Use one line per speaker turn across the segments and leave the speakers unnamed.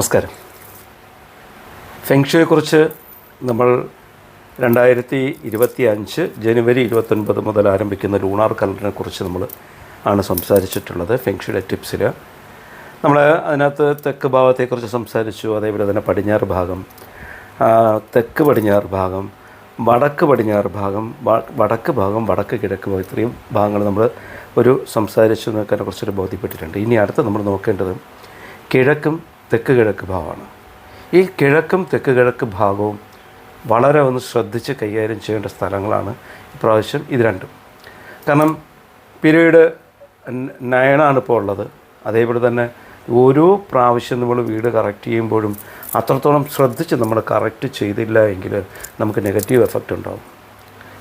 നമസ്കാരം. ഫെങ്ഷുയെക്കുറിച്ച് നമ്മൾ രണ്ടായിരത്തി ഇരുപത്തി അഞ്ച് ജനുവരി ഇരുപത്തൊൻപത് മുതൽ ആരംഭിക്കുന്ന ലൂണാർ കലണ്ടറിനെ കുറിച്ച് നമ്മൾ ആണ് സംസാരിച്ചിട്ടുള്ളത് ഫെങ്ഷുയുടെ ടിപ്സിൽ നമ്മൾ അതിനകത്ത് തെക്ക് ഭാഗത്തെക്കുറിച്ച് സംസാരിച്ചു അതേപോലെ തന്നെ പടിഞ്ഞാറ് ഭാഗം തെക്ക് പടിഞ്ഞാറ് ഭാഗം വടക്ക് പടിഞ്ഞാറ് ഭാഗം വടക്ക് ഭാഗം വടക്ക് കിഴക്ക് ഭാഗം ഇത്രയും ഭാഗങ്ങൾ നമ്മൾ ഒരു സംസാരിച്ചു എന്നൊക്കെ കുറിച്ചൊരു ബോധ്യപ്പെട്ടിട്ടുണ്ട്. ഇനി അടുത്ത് നമ്മൾ നോക്കേണ്ടത് കിഴക്കും തെക്ക് കിഴക്ക് ഭാഗമാണ്. ഈ കിഴക്കും തെക്ക് കിഴക്ക് ഭാഗവും വളരെ ഒന്ന് ശ്രദ്ധിച്ച് കൈകാര്യം ചെയ്യേണ്ട സ്ഥലങ്ങളാണ് ഇപ്രാവശ്യം ഇത് രണ്ടും. കാരണം പീരീഡ് നയനാണ് ഇപ്പോൾ ഉള്ളത്. അതേപോലെ തന്നെ ഓരോ പ്രാവശ്യം നമ്മൾ വീട് കറക്റ്റ് ചെയ്യുമ്പോഴും അത്രത്തോളം ശ്രദ്ധിച്ച് നമ്മൾ കറക്റ്റ് ചെയ്തില്ല എങ്കിൽ നമുക്ക് നെഗറ്റീവ് എഫക്റ്റ് ഉണ്ടാകും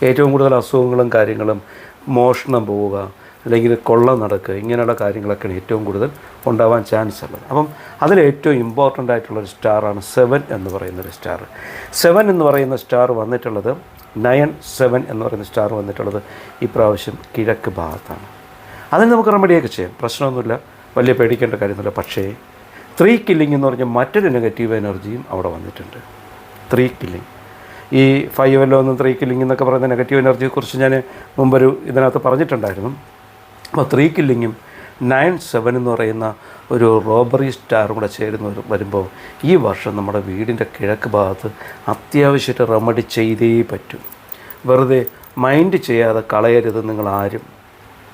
ഏറ്റവും കൂടുതൽ അസുഖങ്ങളും കാര്യങ്ങളും മോഷണം പോവുക അല്ലെങ്കിൽ കൊള്ള നടക്കുക ഇങ്ങനെയുള്ള കാര്യങ്ങളൊക്കെയാണ് ഏറ്റവും കൂടുതൽ ഉണ്ടാവാൻ ചാൻസ് ഉള്ളത്. അപ്പം അതിൽ ഏറ്റവും ഇമ്പോർട്ടന്റ് ആയിട്ടുള്ളൊരു സ്റ്റാറാണ് സെവൻ എന്ന് പറയുന്ന ഒരു സ്റ്റാർ സെവൻ എന്ന് പറയുന്ന സ്റ്റാർ വന്നിട്ടുള്ളത് നയൻ സെവൻ എന്ന് പറയുന്ന സ്റ്റാർ വന്നിട്ടുള്ളത് ഇപ്രാവശ്യം കിഴക്ക് ഭാഗത്താണ്. അതിന് നമുക്ക് റെമഡിയൊക്കെ ചെയ്യാം. പ്രശ്നമൊന്നുമില്ല. വലിയ പേടിക്കേണ്ട കാര്യമൊന്നുമില്ല. പക്ഷേ ത്രീ കില്ലിംഗ് എന്ന് പറഞ്ഞ മറ്റൊരു നെഗറ്റീവ് എനർജിയും അവിടെ വന്നിട്ടുണ്ട്. ത്രീ കില്ലിംഗ് ഈ ഫൈവ് എല്ലോ ഒന്നും ത്രീ കില്ലിംഗ് എന്നൊക്കെ പറയുന്ന നെഗറ്റീവ് എനർജിയെക്കുറിച്ച് ഞാൻ മുമ്പൊരു ഇതിനകത്ത് പറഞ്ഞിട്ടുണ്ടായിരുന്നു. അപ്പോൾ ത്രീ കില്ലിങ്ങും നയൻ സെവൻ എന്ന് പറയുന്ന ഒരു റോബറി സ്റ്റാറും കൂടെ ചേരുന്ന വരുമ്പോൾ ഈ വർഷം നമ്മുടെ വീടിന്റെ കിഴക്ക് ഭാഗത്ത് അത്യാവശ്യമായിട്ട് റെമഡി ചെയ്തേ പറ്റും. വെറുതെ മൈൻഡ് ചെയ്യാതെ കളയരുത് നിങ്ങൾ ആരും.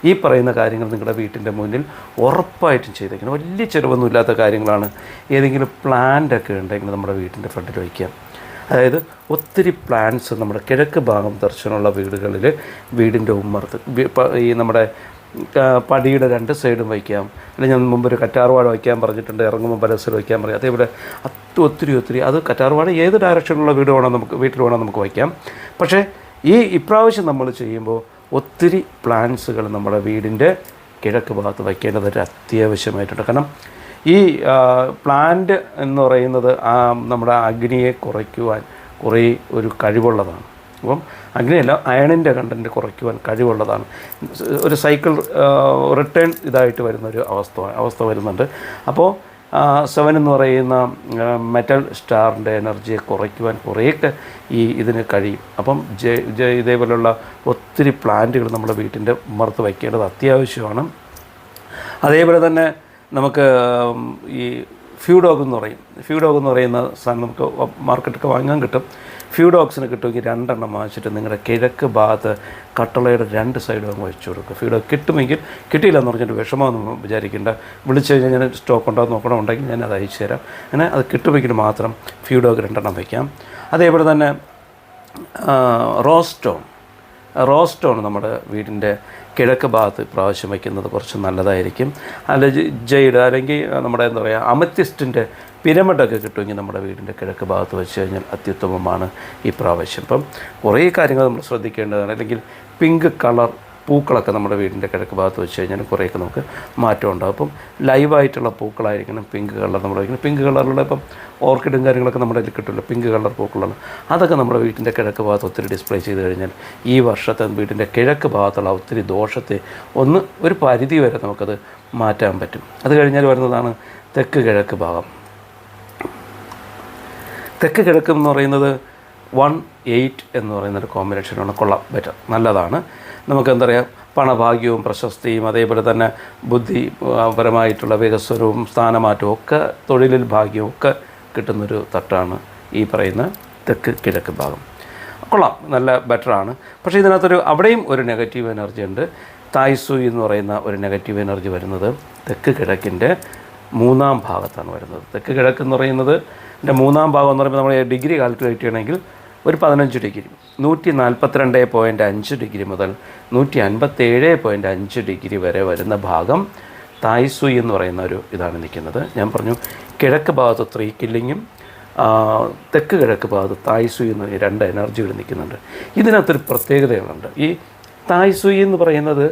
ഈ പറയുന്ന കാര്യങ്ങൾ നിങ്ങളുടെ വീട്ടിന്റെ മുന്നിൽ ഉറപ്പായിട്ടും ചെയ്തേക്കണം. വലിയ ചിലവൊന്നുമില്ലാത്ത കാര്യങ്ങളാണ് ഏതെങ്കിലും പ്ലാന്റൊക്കെ ഉണ്ടെങ്കിൽ നമ്മുടെ വീട്ടിന്റെ ഫ്രണ്ടിൽ വയ്ക്കാം അതായത് ഒത്തിരി പ്ലാന്റ്സ് നമ്മുടെ കിഴക്ക് ഭാഗം ദർശനമുള്ള വീടുകളിൽ വീടിന്റെ ഉമ്മർത്ത് ഈ നമ്മുടെ പടിയുടെ രണ്ട് സൈഡും വയ്ക്കാം. അല്ലെങ്കിൽ ഞാൻ മുമ്പ് ഒരു കറ്റാർവാഴ വയ്ക്കാൻ പറഞ്ഞിട്ടുണ്ട് ഇറങ്ങുമ്പോൾ പരസ്യം വയ്ക്കാൻ പറയും. അതേപോലെ അത് ഒത്തിരി ഒത്തിരി അത് കറ്റാർവാഴ ഏത് ഡയറക്ഷനിലുള്ള വീട് വേണം നമുക്ക് വീട്ടിൽ വേണം നമുക്ക് വയ്ക്കാം. പക്ഷേ ഈ ഇപ്രാവശ്യം നമ്മൾ ചെയ്യുമ്പോൾ ഒത്തിരി പ്ലാന്റ്സുകൾ നമ്മുടെ വീടിന്റെ കിഴക്ക് ഭാഗത്ത് വയ്ക്കേണ്ടത് ഒരു അത്യാവശ്യമായിട്ടുണ്ട്. കാരണം ഈ പ്ലാന്റ് എന്ന് പറയുന്നത് നമ്മുടെ അഗ്നിയെ കുറയ്ക്കുവാൻ കുറേ ഒരു കഴിവുള്ളതാണ്. അപ്പം അഗ്നിയല്ല അയണിന്റെ കണ്ടന്റ് കുറയ്ക്കുവാൻ കഴിവുള്ളതാണ്. ഒരു സൈക്കിൾ റിട്ടേൺ ഇതായിട്ട് വരുന്ന ഒരു അവസ്ഥ അവസ്ഥ വരുന്നുണ്ട്. അപ്പോൾ സെവൻ എന്ന് പറയുന്ന മെറ്റൽ സ്റ്റാറിന്റെ എനർജിയെ കുറയ്ക്കുവാൻ കുറേയൊക്കെ ഈ ഇതിന് കഴിയും. അപ്പം ഇതേപോലുള്ള ഒത്തിരി പ്ലാന്റുകൾ നമ്മുടെ വീട്ടിന്റെ മറത്ത് വയ്ക്കേണ്ടത് അത്യാവശ്യമാണ്. അതേപോലെ തന്നെ നമുക്ക് ഈ ഫ്യൂഡോഗ് എന്ന് പറയും. ഫ്യൂഡോഗ് എന്ന് പറയുന്ന സാധനം നമുക്ക് മാർക്കറ്റൊക്കെ വാങ്ങാൻ കിട്ടും. ഫ്യൂഡോഗ്സിന് കിട്ടുമെങ്കിൽ രണ്ടെണ്ണം വാങ്ങിച്ചിട്ട് നിങ്ങളുടെ കിഴക്ക് ഭാഗത്ത് കട്ടളയുടെ രണ്ട് സൈഡും അങ്ങ് വെച്ച് കൊടുക്കുക. ഫ്യൂഡോ കിട്ടുമെങ്കിൽ കിട്ടിയില്ല എന്ന് പറഞ്ഞിട്ട് വിഷമമൊന്നും വിചാരിക്കേണ്ട. വിളിച്ചു കഴിഞ്ഞാൽ ഞാൻ സ്റ്റോക്ക് ഉണ്ടോ നോക്കണം ഉണ്ടെങ്കിൽ ഞാൻ അത് അയച്ചു തരാം. അങ്ങനെ അത് കിട്ടുമെങ്കിൽ മാത്രം ഫ്യൂഡോക്ക് രണ്ടെണ്ണം വയ്ക്കാം അതേപോലെ തന്നെ റോസ്റ്റോൺ റോസ്റ്റോൺ നമ്മുടെ വീടിന്റെ കിഴക്ക് ഭാഗത്ത് പ്രാവശ്യം വയ്ക്കുന്നത് കുറച്ച് നല്ലതായിരിക്കും. അല്ല ജയ്ഡ് അല്ലെങ്കിൽ നമ്മുടെ എന്താ പറയുക അമത്യസ്റ്റിന്റെ പിരമിഡൊക്കെ കിട്ടുമെങ്കിൽ നമ്മുടെ വീടിന്റെ കിഴക്ക് ഭാഗത്ത് വെച്ച് കഴിഞ്ഞാൽ അത്യുത്തമമാണ് ഈ പ്രാവശ്യം. ഇപ്പം കുറേ കാര്യങ്ങൾ നമ്മൾ ശ്രദ്ധിക്കേണ്ടതാണ്. അല്ലെങ്കിൽ പിങ്ക് കളർ പൂക്കളൊക്കെ നമ്മുടെ വീടിന്റെ കിഴക്ക് ഭാഗത്ത് വെച്ച് കഴിഞ്ഞാൽ കുറേയൊക്കെ നമുക്ക് മാറ്റം ഉണ്ടാകും. അപ്പം ലൈവായിട്ടുള്ള പൂക്കളായിരിക്കണം പിങ്ക് കളർ നമ്മുടെ വയ്ക്കണം പിങ്ക് കളറിലുള്ള ഇപ്പം ഓർക്കിഡും കാര്യങ്ങളൊക്കെ നമ്മുടെ ഇതിൽ കിട്ടില്ല പിങ്ക് കളർ പൂക്കളാണ്. അതൊക്കെ നമ്മുടെ വീട്ടിന്റെ കിഴക്ക് ഭാഗത്ത് ഒത്തിരി ഡിസ്പ്ലേ ചെയ്ത് കഴിഞ്ഞാൽ ഈ വർഷത്തെ വീടിന്റെ കിഴക്ക് ഭാഗത്തുള്ള ഒത്തിരി ദോഷത്തെ ഒന്ന് ഒരു പരിധി വരെ നമുക്കത് മാറ്റാൻ പറ്റും. അത് കഴിഞ്ഞാൽ വരുന്നതാണ് തെക്ക് കിഴക്ക് ഭാഗം. തെക്ക് കിഴക്ക് എന്ന് പറയുന്നത് വൺ എയ്റ്റ് എന്ന് പറയുന്നൊരു കോമ്പിനേഷനാണ് കൊള്ളാം. ബെറ്റർ. നല്ലതാണ്. നമുക്ക് എന്താ പറയുക പണഭാഗ്യവും പ്രശസ്തിയും അതേപോലെ തന്നെ ബുദ്ധിപരമായിട്ടുള്ള വികസനവും സ്ഥാനമാറ്റവും ഒക്കെ തൊഴിലിൽ ഭാഗ്യവും ഒക്കെ കിട്ടുന്നൊരു തട്ടാണ് ഈ പറയുന്ന തെക്ക് കിഴക്ക് ഭാഗം. കൊള്ളാം. നല്ല ബെറ്ററാണ് പക്ഷേ ഇതിനകത്തൊരു അവിടെയും ഒരു നെഗറ്റീവ് എനർജി ഉണ്ട്. തായ്സു എന്ന് പറയുന്ന ഒരു നെഗറ്റീവ് എനർജി വരുന്നത് തെക്ക് കിഴക്കിന്റെ മൂന്നാം ഭാഗത്താണ് വരുന്നത്. തെക്ക് കിഴക്ക് എന്ന് പറയുന്നത് എന്റെ മൂന്നാം ഭാഗം എന്ന് പറയുമ്പോൾ നമ്മൾ ഡിഗ്രി കാൽക്കുലേറ്റ് ചെയ്യണമെങ്കിൽ ഒരു പതിനഞ്ച് ഡിഗ്രി നൂറ്റി നാൽപ്പത്തിരണ്ട് പോയിന്റ് അഞ്ച് ഡിഗ്രി മുതൽ നൂറ്റി അൻപത്തേഴ് പോയിന്റ് അഞ്ച് ഡിഗ്രി വരെ വരുന്ന ഭാഗം തായ്സുയി എന്ന് പറയുന്ന ഒരു ഇതാണ് നിൽക്കുന്നത്. ഞാൻ പറഞ്ഞു കിഴക്ക് ഭാഗത്ത് ത്രീ കില്ലിങ്ങും തെക്ക് കിഴക്ക് ഭാഗത്ത് തായ്സുയി എന്ന് രണ്ട് എനർജികൾ നിൽക്കുന്നുണ്ട്. ഇതിനകത്തൊരു പ്രത്യേകതകളുണ്ട് ഈ തായ്സുയി എന്ന് പറയുന്നത്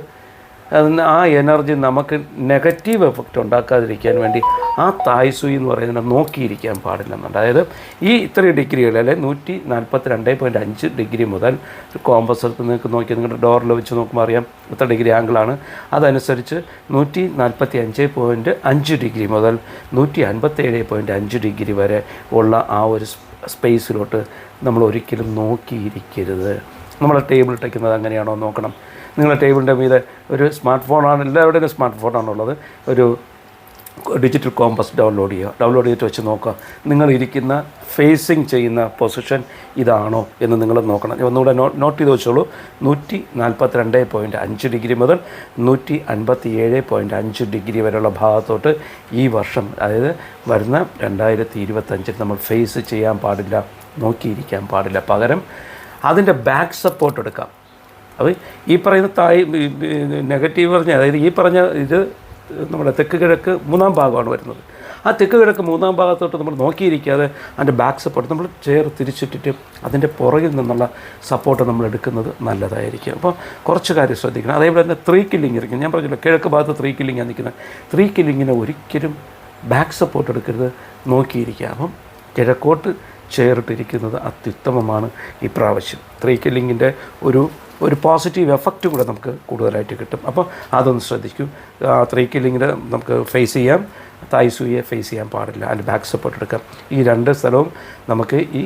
ആ എനർജി നമുക്ക് നെഗറ്റീവ് എഫക്റ്റ് ഉണ്ടാക്കാതിരിക്കാൻ വേണ്ടി ആ തായ്സുയി എന്ന് പറയുന്നത് നോക്കിയിരിക്കാൻ പാടില്ലെന്നുണ്ട്. അതായത് ഈ ഇത്രയും ഡിഗ്രികൾ അല്ലെ നൂറ്റി നാൽപ്പത്തി രണ്ട് പോയിന്റ് അഞ്ച് ഡിഗ്രി മുതൽ കോമ്പസ് നിങ്ങൾക്ക് നോക്കി നിങ്ങളുടെ ഡോറിൽ വെച്ച് നോക്കുമ്പോൾ അറിയാം എത്ര ഡിഗ്രി ആംഗിളാണ് അതനുസരിച്ച് നൂറ്റി നാൽപ്പത്തി അഞ്ച് പോയിന്റ് അഞ്ച് ഡിഗ്രി മുതൽ നൂറ്റി അൻപത്തേഴ് പോയിന്റ് അഞ്ച് ഡിഗ്രി വരെ ഉള്ള ആ ഒരു സ്പേസിലോട്ട് നമ്മൾ ഒരിക്കലും നോക്കിയിരിക്കരുത്. നമ്മൾ ടേബിൾ ഇട്ടയ്ക്കുന്നത് അങ്ങനെയാണോ നോക്കണം. നിങ്ങളുടെ ടേബിളിന്റെ മീതെ ഒരു സ്മാർട്ട് ഫോണാണ് എല്ലാവരുടെയും സ്മാർട്ട് ഫോണാണുള്ളത് ഒരു ഡിജിറ്റൽ കോമ്പസ് ഡൗൺലോഡ് ചെയ്യുക. ഡൗൺലോഡ് ചെയ്തിട്ട് വെച്ച് നോക്കുക. നിങ്ങൾ ഇരിക്കുന്ന ഫേസിങ് ചെയ്യുന്ന പൊസിഷൻ ഇതാണോ എന്ന് നിങ്ങൾ നോക്കണം. ഒന്നുകൂടെ നോട്ട് ചെയ്ത് വെച്ചോളൂ. നൂറ്റി നാൽപ്പത്തി രണ്ട് പോയിന്റ് അഞ്ച് ഡിഗ്രി മുതൽ നൂറ്റി അൻപത്തി ഏഴ് പോയിന്റ് അഞ്ച് ഡിഗ്രി വരെയുള്ള ഭാഗത്തോട്ട് ഈ വർഷം അതായത് വരുന്ന രണ്ടായിരത്തി ഇരുപത്തഞ്ചിൽ നമ്മൾ ഫേസ് ചെയ്യാൻ പാടില്ല നോക്കിയിരിക്കാൻ പാടില്ല. പകരം അതിന്റെ ബാക്ക് സപ്പോർട്ട് എടുക്കാം. അപ്പോൾ ഈ പറയുന്ന തായ് നെഗറ്റീവ് പറഞ്ഞ അതായത് ഈ പറഞ്ഞ ഇത് നമ്മുടെ തെക്ക് കിഴക്ക് മൂന്നാം ഭാഗമാണ് വരുന്നത്. ആ തെക്ക് കിഴക്ക് മൂന്നാം ഭാഗത്തോട്ട് നമ്മൾ നോക്കിയിരിക്കാതെ അതിന്റെ ബാക്ക് സപ്പോർട്ട് നമ്മൾ ചെയർ തിരിച്ചിട്ടിട്ട് അതിന്റെ പുറകിൽ നിന്നുള്ള സപ്പോർട്ട് നമ്മൾ എടുക്കുന്നത് നല്ലതായിരിക്കും. അപ്പോൾ കുറച്ച് കാര്യം ശ്രദ്ധിക്കണം. അതേപോലെ തന്നെ ത്രീ കില്ലിങ് ഇരിക്കും. ഞാൻ പറഞ്ഞില്ല കിഴക്ക് ഭാഗത്ത് ത്രീ കില്ലിങ്ങാണ് നിൽക്കുന്നത്. ത്രീ കില്ലിങ്ങിനെ ഒരിക്കലും ബാക്ക് സപ്പോർട്ട് എടുക്കരുത് നോക്കിയിരിക്കുക. അപ്പം കിഴക്കോട്ട് ചേർട്ടിരിക്കുന്നത് അത്യുത്തമമാണ് ഈ പ്രാവശ്യം. ത്രീ കില്ലിങ്ങിന്റെ ഒരു ഒരു പോസിറ്റീവ് എഫക്റ്റ് കൂടെ നമുക്ക് കൂടുതലായിട്ട് കിട്ടും. അപ്പോൾ അതൊന്ന് ശ്രദ്ധിക്കൂ. ത്രീ കില്ലിങ്ങിനെ നമുക്ക് ഫേസ് ചെയ്യാം. തായ്സൂയെ ഫേസ് ചെയ്യാൻ പാടില്ല. അതിന്റെ ബാക്ക് സപ്പോർട്ട് എടുക്കാം. ഈ രണ്ട് സ്ഥലവും നമുക്ക് ഈ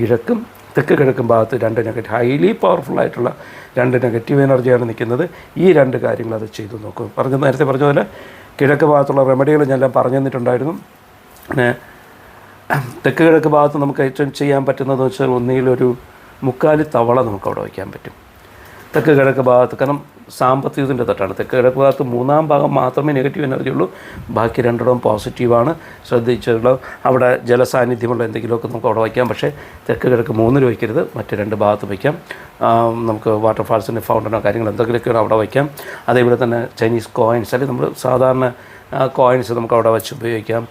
കിഴക്കും തെക്ക് കിഴക്കും ഭാഗത്ത് രണ്ട് നെഗറ്റീവ് ഹൈലി പവർഫുൾ ആയിട്ടുള്ള രണ്ട് നെഗറ്റീവ് എനർജിയാണ് നിൽക്കുന്നത്. ഈ രണ്ട് കാര്യങ്ങൾ അത് ചെയ്തു നോക്കും. പറഞ്ഞ നേരത്തെ പറഞ്ഞതുപോലെ പോലെ കിഴക്ക് ഭാഗത്തുള്ള റെമഡികൾ ഞാൻ പറഞ്ഞു തന്നിട്ടുണ്ടായിരുന്നു. പിന്നെ തെക്ക് കിഴക്ക് ഭാഗത്ത് നമുക്ക് ഏറ്റവും ചെയ്യാൻ പറ്റുന്നത് വെച്ചാൽ ഒന്നിലൊരു മുക്കാലി തവള നമുക്ക് അവിടെ വയ്ക്കാൻ പറ്റും. തെക്ക് കിഴക്ക് ഭാഗത്ത് കാരണം സാമ്പത്തികത്തിന്റെ തട്ടാണ്. തെക്ക് കിഴക്ക് ഭാഗത്ത് മൂന്നാം ഭാഗം മാത്രമേ നെഗറ്റീവ് എനർജി ഉള്ളൂ. ബാക്കി രണ്ടിടവും പോസിറ്റീവാണ് ശ്രദ്ധിച്ചുള്ള അവിടെ ജലസാന്നിധ്യമുള്ള എന്തെങ്കിലുമൊക്കെ നമുക്ക് അവിടെ വയ്ക്കാം. പക്ഷേ തെക്ക് കിഴക്ക് മൂന്നിൽ വയ്ക്കരുത്. മറ്റ് രണ്ട് ഭാഗത്ത് വയ്ക്കാം. നമുക്ക് വാട്ടർഫാൾസിന്റെ ഫൗണ്ടനോ കാര്യങ്ങൾ എന്തെങ്കിലുമൊക്കെയാണ് അവിടെ വയ്ക്കാം. അതേപോലെ തന്നെ ചൈനീസ് കോയിൻസ് അല്ലെങ്കിൽ നമ്മൾ സാധാരണ കോയിൻസ് നമുക്ക് അവിടെ വെച്ച് ഉപയോഗിക്കാം.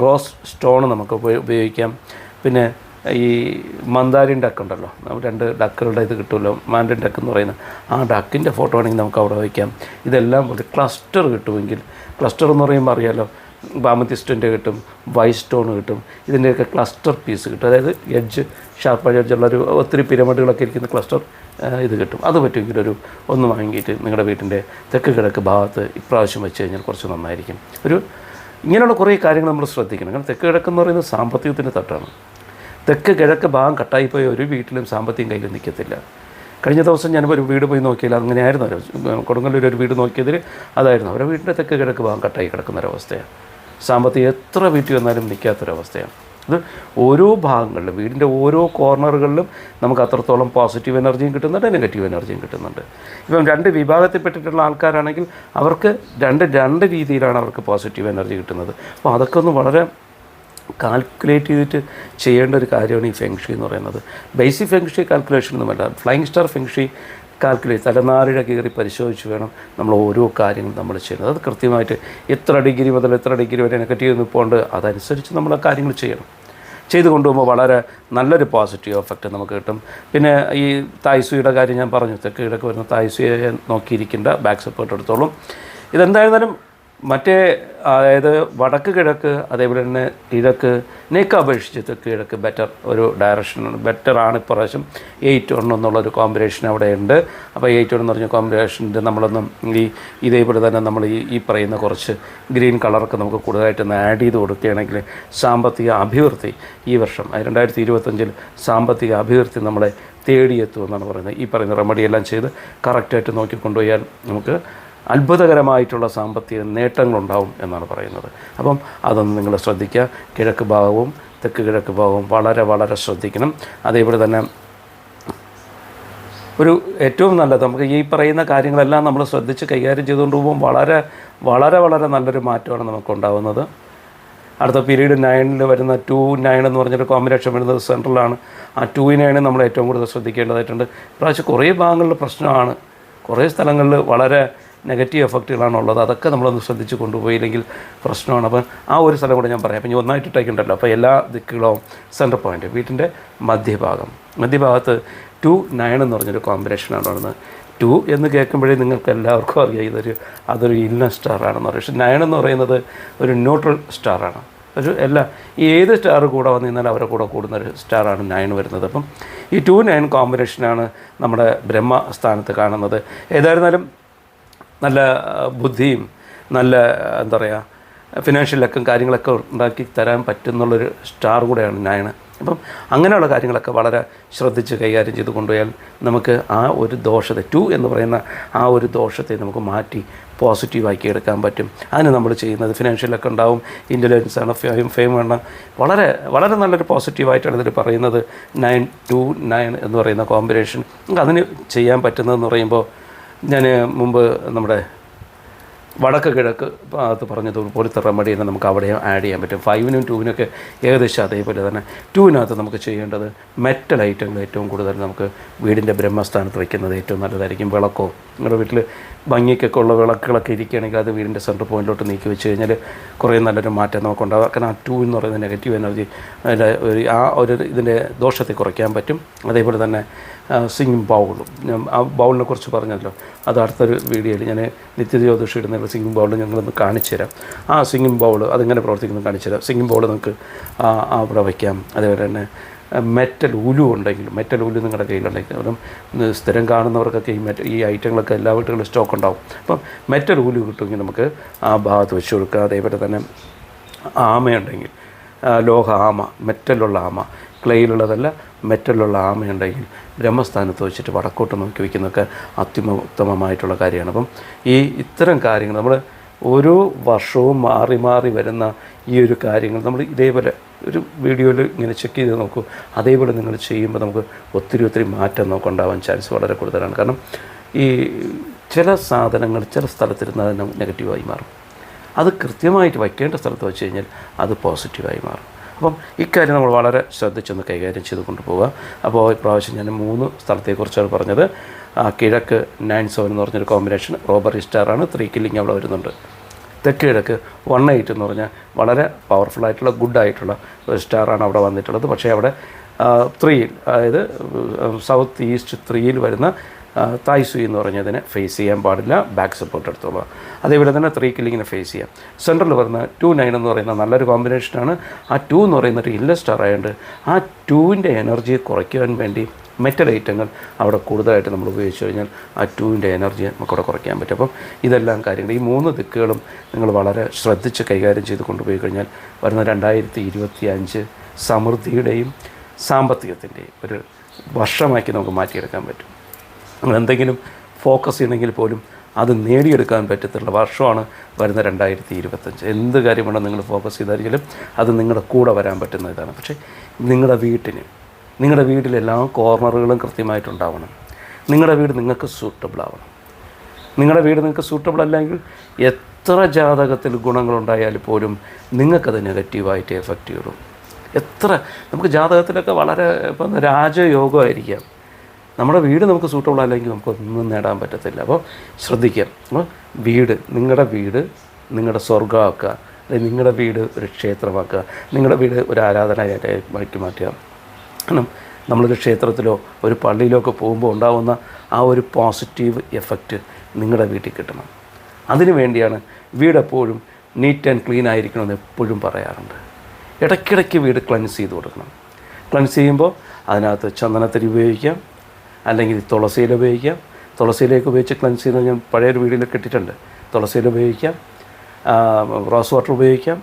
റോസ് സ്റ്റോൺ നമുക്ക് ഉപയോഗിക്കാം. പിന്നെ ഈ മന്ദാരിൻ ഡക്ക് ഉണ്ടല്ലോ. രണ്ട് ഡക്കുകളുടെ ഇത് കിട്ടുമല്ലോ. മാൻഡൻ ഡക്ക് എന്ന് പറയുന്നത് ആ ഡക്കിന്റെ ഫോട്ടോ ആണെങ്കിൽ നമുക്ക് അവിടെ വയ്ക്കാം. ഇതെല്ലാം പോലെ ക്ലസ്റ്റർ കിട്ടുമെങ്കിൽ ക്ലസ്റ്റർ എന്ന് പറയുമ്പോൾ അറിയാമല്ലോ ബാമത്തിസ്റ്റിന്റെ കിട്ടും വൈറ്റ് സ്റ്റോൺ കിട്ടും ഇതിന്റെയൊക്കെ ക്ലസ്റ്റർ പീസ് കിട്ടും. അതായത് എഡ്ജ് ഷാർപ്പ് എഡ്ജുള്ള ഒരു ഒത്തിരി പിരമിഡുകളൊക്കെ ഇരിക്കുന്ന ക്ലസ്റ്റർ ഇത് കിട്ടും. അത് പറ്റുമെങ്കിൽ ഒരു ഒന്ന് വാങ്ങിയിട്ട് നിങ്ങളുടെ വീട്ടിന്റെ തെക്ക് കിഴക്ക് ഭാഗത്ത് ഇപ്രാവശ്യം വെച്ച് കഴിഞ്ഞാൽ കുറച്ച് നന്നായിരിക്കും. ഒരു ഇങ്ങനെയുള്ള കുറേ കാര്യങ്ങൾ നമ്മൾ ശ്രദ്ധിക്കണം. കാരണം തെക്ക് കിഴക്കെന്ന് പറയുന്നത് സാമ്പത്തികത്തിന്റെ തട്ടാണ്. തെക്ക് കിഴക്ക് ഭാഗം കട്ടായിപ്പോയ ഒരു വീട്ടിലും സാമ്പത്തികം കയ്യിൽ നിൽക്കത്തില്ല. കഴിഞ്ഞ ദിവസം ഞാനിപ്പോൾ ഒരു വീട് പോയി നോക്കിയില്ല അങ്ങനെയായിരുന്നു അവർ കൊടുങ്ങല്ലൂർ ഒരു വീട് നോക്കിയതിൽ അതായിരുന്നു. അവരുടെ വീടിന്റെ തെക്ക് കിഴക്ക് ഭാഗം കട്ടായി കിടക്കുന്ന ഒരവസ്ഥയാണ്. സാമ്പത്തികം എത്ര വീട്ടിൽ വന്നാലും നിൽക്കാത്തൊരവസ്ഥയാണ്. അത് ഓരോ ഭാഗങ്ങളിലും വീടിന്റെ ഓരോ കോർണറുകളിലും നമുക്ക് അത്രത്തോളം പോസിറ്റീവ് എനർജിയും കിട്ടുന്നുണ്ട് നെഗറ്റീവ് എനർജിയും കിട്ടുന്നുണ്ട്. ഇപ്പം രണ്ട് വിഭാഗത്തിൽപ്പെട്ടിട്ടുള്ള ആൾക്കാരാണെങ്കിൽ അവർക്ക് രണ്ട് രണ്ട് രീതിയിലാണ് അവർക്ക് പോസിറ്റീവ് എനർജി കിട്ടുന്നത്. അപ്പോൾ അതൊക്കെ ഒന്ന് വളരെ കാൽക്കുലേറ്റ് ചെയ്തിട്ട് ചെയ്യേണ്ട ഒരു കാര്യമാണ് ഈ ഫെങ്ഷി എന്ന് പറയുന്നത്. ബേസിക് ഫെങ്ഷി കാൽക്കുലേഷൻ ഒന്നുമല്ല flying star feng shui calculate തലനാരിഴ കയറി പരിശോധിച്ച് വേണം നമ്മൾ ഓരോ കാര്യങ്ങളും നമ്മൾ ചെയ്യുന്നത്. അത് കൃത്യമായിട്ട് എത്ര ഡിഗ്രി മുതൽ എത്ര ഡിഗ്രി വരെ നെഗറ്റീവ് നിൽപ്പുണ്ട് അതനുസരിച്ച് നമ്മൾ ആ കാര്യങ്ങൾ ചെയ്യണം. ചെയ്ത് കൊണ്ടുപോകുമ്പോൾ വളരെ നല്ലൊരു പോസിറ്റീവ് എഫക്റ്റ് നമുക്ക് കിട്ടും. പിന്നെ ഈ തായ്സുയുടെ കാര്യം ഞാൻ പറഞ്ഞു തെക്ക് കിഴക്ക് വരുന്ന തായ്സുയെ നോക്കിയിരിക്കേണ്ട ബാക്ക് സപ്പോർട്ട് എടുത്തോളും. ഇതെന്തായിരുന്നാലും മറ്റേ അതായത് വടക്ക് കിഴക്ക് അതേപോലെ തന്നെ കിഴക്ക് നെക്ക് അപേക്ഷിച്ച് കിഴക്ക് ബെറ്റർ ഒരു ഡയറക്ഷനാണ് ബെറ്ററാണ് ഇപ്രാവശ്യം എയ്റ്റ് വൺ എന്നുള്ളൊരു കോമ്പിനേഷൻ അവിടെ ഉണ്ട് അപ്പോൾ എയ്റ്റ് വൺ എന്ന് പറഞ്ഞ കോമ്പിനേഷന്റെ നമ്മളൊന്നും ഈ ഇതേപോലെ തന്നെ നമ്മൾ ഈ ഈ പറയുന്ന കുറച്ച് ഗ്രീൻ കളറൊക്കെ നമുക്ക് കൂടുതലായിട്ടൊന്ന് ആഡ് ചെയ്ത് കൊടുക്കുകയാണെങ്കിൽ സാമ്പത്തിക അഭിവൃദ്ധി ഈ വർഷം രണ്ടായിരത്തി ഇരുപത്തഞ്ചിൽ സാമ്പത്തിക അഭിവൃദ്ധി നമ്മളെ തേടിയെത്തുമെന്നാണ് പറയുന്നത്. ഈ പറയുന്ന റെമഡി എല്ലാം ചെയ്ത് കറക്റ്റായിട്ട് നോക്കിക്കൊണ്ടുപോയാൽ നമുക്ക് അത്ഭുതകരമായിട്ടുള്ള സാമ്പത്തിക നേട്ടങ്ങളുണ്ടാവും എന്നാണ് പറയുന്നത്. അപ്പം അതൊന്ന് നിങ്ങൾ ശ്രദ്ധിക്കുക. കിഴക്ക് ഭാഗവും തെക്ക് കിഴക്ക് ഭാഗവും വളരെ വളരെ ശ്രദ്ധിക്കണം. അതേപോലെ തന്നെ ഒരു ഏറ്റവും നല്ലത് നമുക്ക് ഈ പറയുന്ന കാര്യങ്ങളെല്ലാം നമ്മൾ ശ്രദ്ധിച്ച് കൈകാര്യം ചെയ്തുകൊണ്ട് പോകുമ്പോൾ വളരെ വളരെ വളരെ നല്ലൊരു മാറ്റമാണ് നമുക്കുണ്ടാകുന്നത് അടുത്ത പീരീഡ് നയനിൽ വരുന്ന ടു നയൻ എന്ന് പറഞ്ഞൊരു കോമ്പിനേഷൻ വരുന്നത് സെൻട്രലാണ്. ആ ടു നയൻ നമ്മൾ ഏറ്റവും കൂടുതൽ ശ്രദ്ധിക്കേണ്ടതായിട്ടുണ്ട്. ഇപ്രാവശ്യം കുറേ ഭാഗങ്ങളിൽ പ്രശ്നമാണ്. കുറേ സ്ഥലങ്ങളിൽ വളരെ നെഗറ്റീവ് എഫക്റ്റുകളാണ് ഉള്ളത്. അതൊക്കെ നമ്മളൊന്ന് ശ്രദ്ധിച്ച് കൊണ്ടുപോയില്ലെങ്കിൽ പ്രശ്നമാണ്. അപ്പം ആ ഒരു സ്ഥലം കൂടെ ഞാൻ പറയാം. അപ്പം ഇനി ഒന്നായിട്ട് ഇട്ടേക്കുണ്ടല്ലോ. അപ്പോൾ എല്ലാ ദിക്കുകളും സെന്റർ പോയിന്റ് വീട്ടിന്റെ മധ്യഭാഗം. മധ്യഭാഗത്ത് ടു നയൻ എന്ന് പറഞ്ഞൊരു കോമ്പിനേഷനാണ് വരുന്നത് ടു എന്ന് കേൾക്കുമ്പോഴേ നിങ്ങൾക്ക് എല്ലാവർക്കും അറിയാം. ഇതൊരു അതൊരു ഇന്ന സ്റ്റാറാണെന്ന് പറയും. പക്ഷേ നയൻ എന്ന് പറയുന്നത് ഒരു ന്യൂട്രൽ സ്റ്റാറാണ് ഒരു എല്ലാ ഏത് സ്റ്റാർ കൂടെ വന്നു കഴിഞ്ഞാൽ അവരെ കൂടെ കൂടുന്ന ഒരു സ്റ്റാറാണ് നയൻ വരുന്നത്. അപ്പം ഈ ടു നയൻ കോമ്പിനേഷനാണ് നമ്മുടെ ബ്രഹ്മസ്ഥാനത്ത് കാണുന്നത്. ഏതായിരുന്നാലും നല്ല ബുദ്ധിയും നല്ല എന്താ പറയുക ഫിനാൻഷ്യൽ ലക്കം കാര്യങ്ങളൊക്കെ ഉണ്ടാക്കി തരാൻ പറ്റുന്നുള്ളൊരു സ്റ്റാർ കൂടെയാണ് നായണ അപ്പം അങ്ങനെയുള്ള കാര്യങ്ങളൊക്കെ വളരെ ശ്രദ്ധിച്ച് കൈകാര്യം ചെയ്ത് കൊണ്ടുപോയാൽ നമുക്ക് ആ ഒരു ദോഷത്തെ ടു എന്ന് പറയുന്ന ആ ഒരു ദോഷത്തെ നമുക്ക് മാറ്റി പോസിറ്റീവാക്കി എടുക്കാൻ പറ്റും. അതിന് നമ്മൾ ചെയ്യുന്നത് ഫിനാൻഷ്യലൊക്കെ ഉണ്ടാവും ഇന്റലിജൻസ് ആണ് ഫെയിം ഫെയിം ആണ്. വളരെ വളരെ നല്ലൊരു പോസിറ്റീവായിട്ടാണ് ഇതിൽ പറയുന്നത്. നയൻ ടു നയൻ എന്ന് പറയുന്ന കോമ്പിനേഷൻ അതിന് ചെയ്യാൻ പറ്റുന്നതെന്ന് പറയുമ്പോൾ ഞാൻ മുമ്പ് നമ്മുടെ വടക്ക് കിഴക്ക് ഭാഗത്ത് പറഞ്ഞതുപോലത്തെ റെമഡി തന്നെ നമുക്ക് അവിടെ ആഡ് ചെയ്യാൻ പറ്റും. ഫൈവിനും ടൂവിനൊക്കെ ഏകദേശം അതേപോലെ തന്നെ ടൂവിനകത്ത് നമുക്ക് ചെയ്യേണ്ടത് മെറ്റൽ ഐറ്റങ്ങൾ ഏറ്റവും കൂടുതൽ നമുക്ക് വീടിന്റെ ബ്രഹ്മസ്ഥാനത്ത് വയ്ക്കുന്നത് ഏറ്റവും നല്ലതായിരിക്കും. വിളക്കോ നിങ്ങളുടെ വീട്ടിൽ ഭംഗിക്കൊക്കെ ഉള്ള വിളക്കുകളൊക്കെ ഇരിക്കുകയാണെങ്കിൽ അത് വീടിന്റെ സെന്റർ പോയിന്റിലോട്ട് നീക്കി വെച്ച് കഴിഞ്ഞാൽ കുറേ നല്ലൊരു മാറ്റം നമുക്കുണ്ടാകും കാരണം ആ ടൂ എന്ന് പറയുന്ന നെഗറ്റീവ് എനർജി അതിന്റെ ഒരു ആ ഒരു ഇതിന്റെ ദോഷത്തെ കുറയ്ക്കാൻ പറ്റും. അതേപോലെ തന്നെ സിംഗിങ് ബൗളും ആ ബൗളിനെ കുറിച്ച് പറഞ്ഞല്ലോ. അത് അടുത്തൊരു വീഡിയോയിൽ ഞാൻ നിത്യജ്യോതിഷി ഇടുന്ന സിംഗിങ് ബൗൾ ഞങ്ങളൊന്ന് കാണിച്ചു തരാം. ആ സിംഗിങ് ബൗൾ അതെങ്ങനെ പ്രവർത്തിക്കുന്നു കാണിച്ചു തരാം. സിംഗിങ് ബൗൾ നമുക്ക് അവിടെ വയ്ക്കാം. അതേപോലെ തന്നെ മെറ്റൽ ഉലു ഉണ്ടെങ്കിൽ മെറ്റൽ ഉലു നിങ്ങളുടെ കയ്യിലുണ്ടെങ്കിൽ ഇന്ന് സ്ഥിരം കാണുന്നവർക്കൊക്കെ ഈ മെറ്റൽ ഈ ഐറ്റങ്ങളൊക്കെ എല്ലാ വീട്ടുകളിലും സ്റ്റോക്ക് ഉണ്ടാവും. അപ്പം മെറ്റൽ ഉലു കിട്ടുമെങ്കിൽ നമുക്ക് ആ ഭാഗത്ത് വെച്ച് കൊടുക്കുക അതേപോലെ തന്നെ ആമയുണ്ടെങ്കിൽ ലോഹ ആമ മെറ്റലുള്ള ആമ ക്ലേയിലുള്ളതല്ല മെറ്റലുള്ള ആമയുണ്ടെങ്കിൽ ബ്രഹ്മസ്ഥാനത്ത് വെച്ചിട്ട് വടക്കോട്ട് നോക്കി വയ്ക്കുന്നതൊക്കെ അത്യുമ ഉത്തമമായിട്ടുള്ള കാര്യമാണ്. അപ്പം ഈ ഇത്തരം കാര്യങ്ങൾ നമ്മൾ ഓരോ വർഷവും മാറി മാറി വരുന്ന ഈ ഒരു കാര്യങ്ങൾ നമ്മൾ ഇതേപോലെ ഒരു വീഡിയോയിൽ ഇങ്ങനെ ചെക്ക് ചെയ്ത് നോക്കൂ. അതേപോലെ നിങ്ങൾ ചെയ്യുമ്പോൾ നമുക്ക് ഒത്തിരി ഒത്തിരി മാറ്റം നമുക്ക് ഉണ്ടാവാൻ ചാൻസ് വളരെ കൂടുതലാണ്. കാരണം ഈ ചില സാധനങ്ങൾ ചില സ്ഥലത്തിരുന്ന് അതിന് നെഗറ്റീവായി മാറും. അത് കൃത്യമായിട്ട് വയ്ക്കേണ്ട സ്ഥലത്ത് വെച്ച് കഴിഞ്ഞാൽ അത് പോസിറ്റീവായി മാറും. അപ്പം ഇക്കാര്യം നമ്മൾ വളരെ ശ്രദ്ധിച്ചൊന്ന് കൈകാര്യം ചെയ്ത് കൊണ്ടുപോവുക. അപ്പോൾ ഇപ്രാവശ്യം ഞാൻ മൂന്ന് സ്ഥലത്തെക്കുറിച്ചാണ് പറഞ്ഞത്. കിഴക്ക് നയൻ സെവൻ എന്ന് പറഞ്ഞൊരു കോമ്പിനേഷൻ റോബറി സ്റ്റാറാണ് ത്രീ കില്ലിങ് അവിടെ വരുന്നുണ്ട്. തെക്ക് കിഴക്ക് വൺ എയ്റ്റ് എന്ന് പറഞ്ഞാൽ വളരെ പവർഫുൾ ആയിട്ടുള്ള ഗുഡ് ആയിട്ടുള്ള ഒരു സ്റ്റാറാണ് അവിടെ വന്നിട്ടുള്ളത്. പക്ഷേ അവിടെ ത്രീയിൽ അതായത് സൗത്ത് ഈസ്റ്റ് ത്രീയിൽ വരുന്ന തായ് സുയി എന്ന് പറഞ്ഞതിനെ ഫേസ് ചെയ്യാൻ പാടില്ല ബാക്ക് സപ്പോർട്ട് എടുത്തോളുക അതേപോലെ തന്നെ ത്രീ കില്ലിങ്ങിനെ ഫേസ് ചെയ്യാം. സെൻട്രൽ വരുന്ന ടു നയൻ എന്ന് പറയുന്ന നല്ലൊരു കോമ്പിനേഷനാണ് ആ ടു എന്ന് പറയുന്ന ഒരു ഇല്ല സ്റ്റാർ ആയതുകൊണ്ട് ആ ടൂവിന്റെ എനർജി കുറയ്ക്കുവാൻ വേണ്ടി മെറ്റൽ ഐറ്റങ്ങൾ അവിടെ കൂടുതലായിട്ട് നമ്മൾ ഉപയോഗിച്ച് കഴിഞ്ഞാൽ ആ ടൂവിന്റെ എനർജി നമുക്കവിടെ കുറയ്ക്കാൻ പറ്റും. അപ്പം ഇതെല്ലാം കാര്യങ്ങൾ ഈ മൂന്ന് ദിക്കുകളും നിങ്ങൾ വളരെ ശ്രദ്ധിച്ച് കൈകാര്യം ചെയ്ത് കൊണ്ടുപോയി കഴിഞ്ഞാൽ വരുന്ന രണ്ടായിരത്തി ഇരുപത്തി അഞ്ച് സമൃദ്ധിയുടെയും സാമ്പത്തികത്തിന്റെയും ഒരു വർഷമാക്കി നമുക്ക് മാറ്റിയെടുക്കാൻ പറ്റും. എന്തെങ്കിലും ഫോക്കസ് ചെയ്യണമെങ്കിൽ പോലും അത് നേടിയെടുക്കാൻ പറ്റത്തുള്ള വർഷമാണ് വരുന്ന രണ്ടായിരത്തി ഇരുപത്തഞ്ച് എന്ത് കാര്യമാണ് നിങ്ങൾ ഫോക്കസ് ചെയ്താലും അത് നിങ്ങളുടെ കൂടെ വരാൻ പറ്റുന്ന ഇതാണ്. പക്ഷേ നിങ്ങളുടെ വീട്ടിന് നിങ്ങളുടെ വീട്ടിലെ എല്ലാ കോർണറുകളും കൃത്യമായിട്ടുണ്ടാവണം. നിങ്ങളുടെ വീട് നിങ്ങൾക്ക് സൂട്ടബിൾ ആവണം. നിങ്ങളുടെ വീട് നിങ്ങൾക്ക് സൂട്ടബിൾ അല്ലെങ്കിൽ എത്ര ജാതകത്തിൽ ഗുണങ്ങളുണ്ടായാൽ പോലും നിങ്ങൾക്കത് നെഗറ്റീവായിട്ട് എഫക്റ്റ് ചെയ്യും എത്ര നമുക്ക് ജാതകത്തിലൊക്കെ വളരെ ഇപ്പം രാജയോഗമായിരിക്കാം. നമ്മുടെ വീട് നമുക്ക് സൂട്ടബിൾ അല്ലെങ്കിൽ നമുക്കൊന്നും നേടാൻ പറ്റത്തില്ല. അപ്പോൾ ശ്രദ്ധിക്കുക. അപ്പോൾ വീട് നിങ്ങളുടെ വീട് നിങ്ങളുടെ സ്വർഗമാക്കുക അല്ലെങ്കിൽ നിങ്ങളുടെ വീട് ഒരു ക്ഷേത്രമാക്കുക. നിങ്ങളുടെ വീട് ഒരു ആരാധനയായിട്ട് മാറ്റി മാറ്റുക. കാരണം നമ്മളൊരു ക്ഷേത്രത്തിലോ ഒരു പള്ളിയിലോ ഒക്കെ പോകുമ്പോൾ ഉണ്ടാകുന്ന ആ ഒരു പോസിറ്റീവ് എഫക്റ്റ് നിങ്ങളുടെ വീട്ടിൽ കിട്ടണം. അതിനു വേണ്ടിയാണ് വീടെപ്പോഴും നീറ്റ് ആൻഡ് ക്ലീൻ ആയിരിക്കണമെന്ന് എപ്പോഴും പറയാറുണ്ട്. ഇടയ്ക്കിടയ്ക്ക് വീട് ക്ലൻസ് ചെയ്ത് കൊടുക്കണം. ക്ലൻസ് ചെയ്യുമ്പോൾ അതിനകത്ത് ചന്ദനത്തിരി ഉപയോഗിക്കാം. അല്ലെങ്കിൽ തുളസിയില ഉപയോഗിക്കാം. തുളസിയിലേക്ക് ഉപയോഗിച്ച് ക്ലൻസ് ചെയ്യുന്നത് ഞാൻ പഴയൊരു വീഡിയോയിൽ കിട്ടിയിട്ടുണ്ട്. തുളസിയില ഉപയോഗിക്കാം. റോസ് വാട്ടർ ഉപയോഗിക്കാം.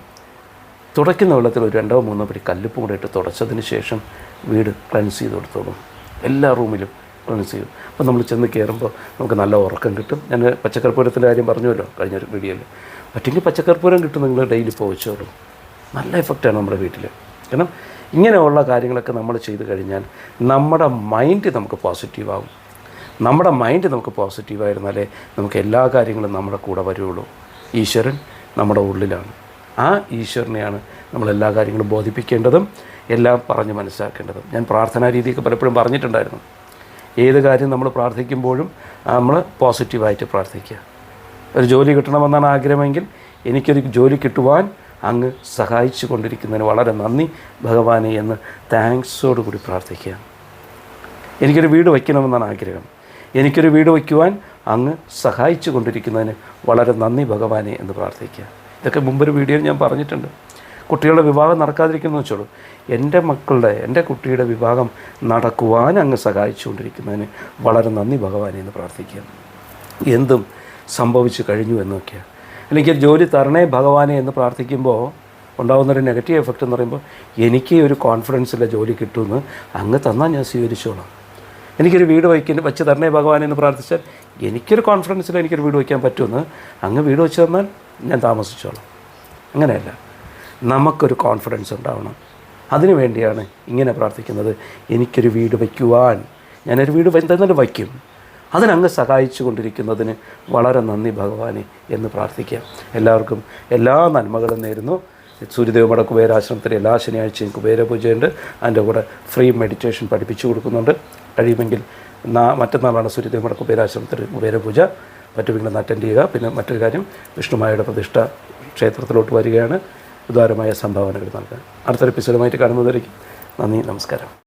തുടയ്ക്കുന്ന വെള്ളത്തിൽ ഒരു രണ്ടോ മൂന്നോ പിടി കല്ലുപ്പും കൂടെ ഇട്ട് തുടച്ചതിന് ശേഷം വീട് ക്ലൻസ് ചെയ്ത് കൊടുത്തോളും. എല്ലാ റൂമിലും ക്ലൻസ് ചെയ്യും. അപ്പോൾ നമ്മൾ ചെന്ന് കയറുമ്പോൾ നമുക്ക് നല്ല ഉറക്കം കിട്ടും. ഞാൻ പച്ചക്കർപ്പൂരത്തിന്റെ കാര്യം പറഞ്ഞുവല്ലോ കഴിഞ്ഞൊരു വീഡിയോയിൽ പറ്റുമെങ്കിൽ പച്ചക്കർപ്പൂരം കിട്ടും നിങ്ങൾ ഡെയിലി പോയിച്ചോളും നല്ല എഫക്റ്റാണ് നമ്മുടെ വീട്ടിൽ കാരണം ഇങ്ങനെയുള്ള കാര്യങ്ങളൊക്കെ നമ്മൾ ചെയ്തു കഴിഞ്ഞാൽ നമ്മുടെ മൈൻഡ് നമുക്ക് പോസിറ്റീവാകും നമ്മുടെ മൈൻഡ് നമുക്ക് പോസിറ്റീവായിരുന്നാലേ നമുക്ക് എല്ലാ കാര്യങ്ങളും നമ്മുടെ കൂടെ വരുള്ളൂ. ഈശ്വരൻ നമ്മുടെ ഉള്ളിലാണ്. ആ ഈശ്വരനെയാണ് നമ്മൾ എല്ലാ കാര്യങ്ങളും ബോധിപ്പിക്കേണ്ടതും എല്ലാം പറഞ്ഞ് മനസ്സിലാക്കേണ്ടതും. ഞാൻ പ്രാർത്ഥനാ രീതിയൊക്കെ പലപ്പോഴും പറഞ്ഞിട്ടുണ്ടായിരുന്നു. ഏത് കാര്യം നമ്മൾ പ്രാർത്ഥിക്കുമ്പോഴും നമ്മൾ പോസിറ്റീവായിട്ട് പ്രാർത്ഥിക്കുക. ഒരു ജോലി കിട്ടണമെന്നാണ് ആഗ്രഹമെങ്കിൽ എനിക്കൊരു ജോലി കിട്ടുവാൻ അങ്ങ് സഹായിച്ചു കൊണ്ടിരിക്കുന്നതിന് വളരെ നന്ദി ഭഗവാനെ എന്ന് താങ്ക്സോട് കൂടി പ്രാർത്ഥിക്കുക. എനിക്കൊരു വീട് വയ്ക്കണമെന്നാണ് ആഗ്രഹം. എനിക്കൊരു വീട് വയ്ക്കുവാൻ അങ്ങ് സഹായിച്ചു കൊണ്ടിരിക്കുന്നതിന് വളരെ നന്ദി ഭഗവാനെ എന്ന് പ്രാർത്ഥിക്കുക. ഇതൊക്കെ മുമ്പൊരു വീഡിയോയിൽ ഞാൻ പറഞ്ഞിട്ടുണ്ട്. കുട്ടികളുടെ വിവാഹം നടക്കാതിരിക്കുന്നു വെച്ചോളൂ. എന്റെ മക്കളുടെ എന്റെ കുട്ടിയുടെ വിവാഹം നടക്കുവാൻ അങ്ങ് സഹായിച്ചുകൊണ്ടിരിക്കുന്നതിന് വളരെ നന്ദി ഭഗവാനെ എന്ന് പ്രാർത്ഥിക്കുക. എന്തും സംഭവിച്ചു കഴിഞ്ഞു എന്നൊക്കെയാണ്. എനിക്ക് ജോലി തരണേ ഭഗവാനെ എന്ന് പ്രാർത്ഥിക്കുമ്പോൾ ഉണ്ടാകുന്ന ഒരു നെഗറ്റീവ് എഫക്റ്റ് എന്ന് പറയുമ്പോൾ എനിക്ക് ഒരു കോൺഫിഡൻസിൽ ജോലി കിട്ടുമെന്ന് അങ്ങ് തന്നാൽ ഞാൻ സ്വീകരിച്ചോളാം. എനിക്കൊരു വീട് വയ്ക്കുന്ന വെച്ച് തരണേ ഭഗവാൻ എന്ന് പ്രാർത്ഥിച്ചാൽ എനിക്കൊരു കോൺഫിഡൻസിൽ എനിക്കൊരു വീട് വയ്ക്കാൻ പറ്റുമെന്ന് അങ്ങ് വീട് വെച്ച് തന്നാൽ ഞാൻ താമസിച്ചോളാം. അങ്ങനെയല്ല. നമുക്കൊരു കോൺഫിഡൻസ് ഉണ്ടാവണം. അതിനു വേണ്ടിയാണ് ഇങ്ങനെ പ്രാർത്ഥിക്കുന്നത്. എനിക്കൊരു വീട് വയ്ക്കുവാൻ. ഞാനൊരു വീട് എന്തായാലും വയ്ക്കും. അതിനങ്ങ് സഹായിച്ചു കൊണ്ടിരിക്കുന്നതിന് വളരെ നന്ദി ഭഗവാനെ എന്ന് പ്രാർത്ഥിക്കാം. എല്ലാവർക്കും എല്ലാ നന്മകളും നേരുന്നു. സൂര്യദേവമട കുബേരാശ്രമത്തിൽ എല്ലാ ശനിയാഴ്ചയും കുബേര പൂജയുണ്ട് അതിന്റെ കൂടെ ഫ്രീ മെഡിറ്റേഷൻ പഠിപ്പിച്ചു കൊടുക്കുന്നുണ്ട്. കഴിയുമെങ്കിൽ നാ മറ്റന്നാളാണ് സൂര്യദേവമട കുബേരാശ്രമത്തിൽ കുബേര പൂജ പറ്റുമെങ്കിൽ അറ്റൻഡ് ചെയ്യുക. പിന്നെ മറ്റൊരു കാര്യം വിഷ്ണുമായയുടെ പ്രതിഷ്ഠ ക്ഷേത്രത്തിലോട്ട് വരികയാണ്. ഉദാരമായ സംഭാവനകൾ നൽകാൻ. അടുത്തൊരു എപ്പിസോഡുമായിട്ട് കാണുന്നതായിരിക്കും നന്ദി നമസ്കാരം.